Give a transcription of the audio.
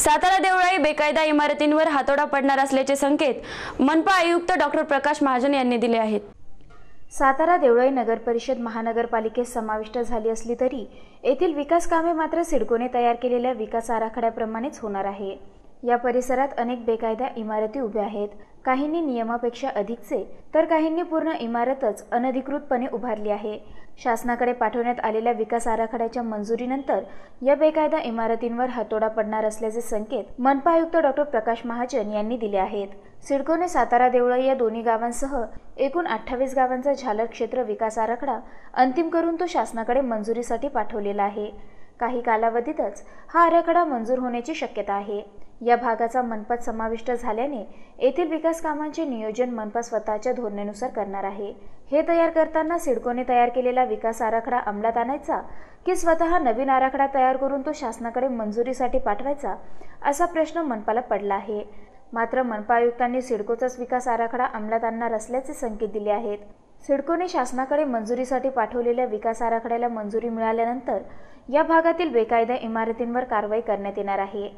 सातारा देवळाई बेकायदा इमारतींवर हातोडा पडणार असल्याचे संकेत मनपा आयुक्त डॉक्टर प्रकाश महाजन यांनी दिले आहेत. सातारा देवळाई नगर परिषद महानगरपालिकेत समाविष्ट झाली असली तरी येथील विकास कामे मात्र सिडकोने तयार केलेल्या विकास आराखड्याप्रमाणेच होणार आहे. या परिसरात अनेक बेकायदा इमारती उभ्या आहेत. काहींनी नियमापेक्षा अधिकचे तर काहींनी पूर्ण इमारतच अनधिकृतपणे उभारली आहे. शासनाकडे पाठवण्यात आलेल्या विकास आराखड्याच्या मंजुरीनंतर या बेकायदा इमारतींवर हातोडा पडणार असल्याचे संकेत मनपा आयुक्त डॉक्टर प्रकाश महाजन यांनी दिले आहेत. सिडकोने सातारा देवळाई या दोन्ही गावांसह एकूण अठ्ठावीस गावांचा झालर क्षेत्र विकास आराखडा अंतिम करून तो शासनाकडे मंजुरीसाठी पाठवलेला आहे. काही कालावधीतच हा आराखडा मंजूर होण्याची शक्यता आहे. या भागाचा मनपात समाविष्ट झाल्याने येथील विकास कामांचे नियोजन मनपा स्वतःच्या धोरणेनुसार करणार आहे. हे तयार करताना सिडकोने तयार केलेला विकास आराखडा अंमलात आणायचा की स्वतः नवीन आराखडा तयार करून तो शासनाकडे मंजुरीसाठी पाठवायचा असा प्रश्न मनपाला पडला आहे. मात्र मनपा आयुक्तांनी सिडकोचाच विकास आराखडा अंमलात आणणार असल्याचे संकेत दिले आहेत. सिडकोने शासनाकडे मंजुरीसाठी पाठवलेल्या विकास आराखड्याला मंजुरी मिळाल्यानंतर या भागातील बेकायदा इमारतींवर कारवाई करण्यात येणार आहे.